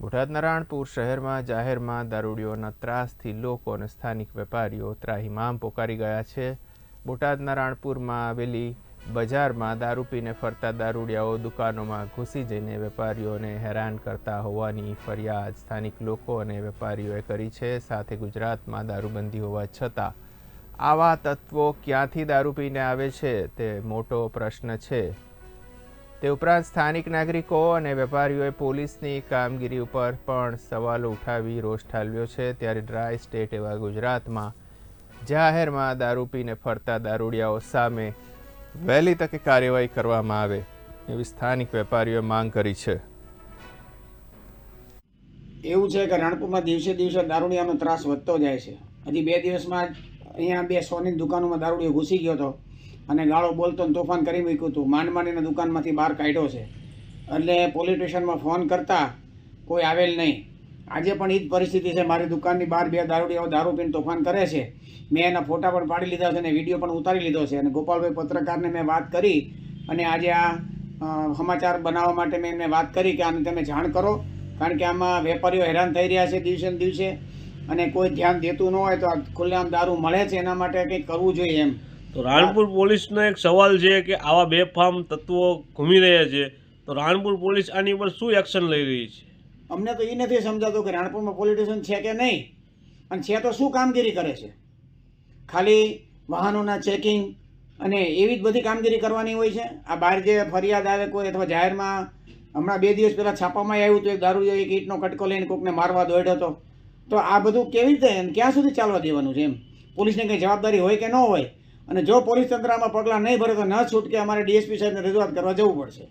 બોટાદના નારાયણપુર શહેરમાં જાહેરમાં દારૂડિયોના ત્રાસથી લોકો અને સ્થાનિક વેપારીઓ ત્રાહિમામ પોકારી ગયા છે. બોટાદના નારાયણપુરમાં આવેલી બજારમાં દારૂ પીને ફરતા દારૂડિયાઓ દુકાનોમાં ઘૂસી જઈને વેપારીઓને હેરાન કરતા હોવાની ફરિયાદ સ્થાનિક લોકો અને વેપારીઓએ કરી છે. સાથે ગુજરાતમાં દારૂબંધી હોવા છતાં આવા તત્વો ક્યાંથી દારૂ પીને આવે છે તે મોટો પ્રશ્ન છે. તે ઉપરાંત સ્થાનિક નાગરિકો અને વેપારીઓએ પોલીસની કામગીરી ઉપર પણ સવાલો ઉઠાવી રોષ ઠાલવ્યો છે. ત્યારે ડ્રાય સ્ટેટ એવા ગુજરાતમાં જાહેરમાં દારૂ પીને ફરતા દારૂડિયાઓ સામે વહેલી તકે કાર્યવાહી કરવામાં આવે એવી સ્થાનિક વેપારીઓએ માંગ કરી છે. એવું છે કે રણપુરમાં દિવસે દિવસે દારૂડિયાનો ત્રાસ વધતો જાય છે. હજી બે દિવસમાં અહીંયા બે સોની દુકાનોમાં દારૂડિયો ઘૂસી ગયો હતો. અને ગાળો બોલતો ને તોફાન કરી મૂક્યું હતું. માંડ દુકાનમાંથી બહાર કાઢ્યો છે. એટલે પોલીસ સ્ટેશનમાં ફોન કરતા કોઈ આવેલ નહીં. આજે પણ એ જ પરિસ્થિતિ છે. મારી દુકાનની બહાર બે દારૂડીઓ દારૂ પીને તોફાન કરે છે. મેં એના ફોટા પણ પાડી લીધા છે અને વીડિયો પણ ઉતારી લીધો છે. અને ગોપાલભાઈ પત્રકારને મેં વાત કરી અને આજે આ સમાચાર બનાવવા માટે મેં એમને વાત કરી કે આને તમે જાણ કરો. કારણ કે આમાં વેપારીઓ હેરાન થઈ રહ્યા છે દિવસે દિવસે. અને કોઈ ધ્યાન દેતું ન હોય તો આ ખુલ્લેઆમ દારૂ મળે છે. એના માટે કંઈક કરવું જોઈએ એમ. તો રાણપુર પોલીસનો એક સવાલ છે કે આવા બેફામ તત્વો ઘૂમી રહ્યા છે, તો રાણપુર પોલીસ આની ઉપર શું એક્શન લઈ રહી છે? અમને તો એ નથી સમજાતું કે રાણપુરમાં પોલિટિશિયન છે કે નહીં. અને છે તો શું કામગીરી કરે છે? ખાલી વાહનોના ચેકિંગ અને એવી જ બધી કામગીરી કરવાની હોય છે? આ બહાર જે ફરિયાદ આવે કોઈ અથવા જાહેરમાં, હમણાં બે દિવસ પહેલાં છાપામાં આવ્યું હતું એક દારૂ એક ઈંટનો કટકો લઈને કોકને મારવા દોડ્યો હતો. તો આ બધું કેવી રીતે ક્યાં સુધી ચાલવા દેવાનું છે એમ? પોલીસને કંઈ જવાબદારી હોય કે ન હોય? અને જો પોલીસ તંત્રમાં પગલાં નહીં ભરે તો ન છૂટકે અમારે ડીએસપી સાહેબને રજૂઆત કરવા જવું પડશે.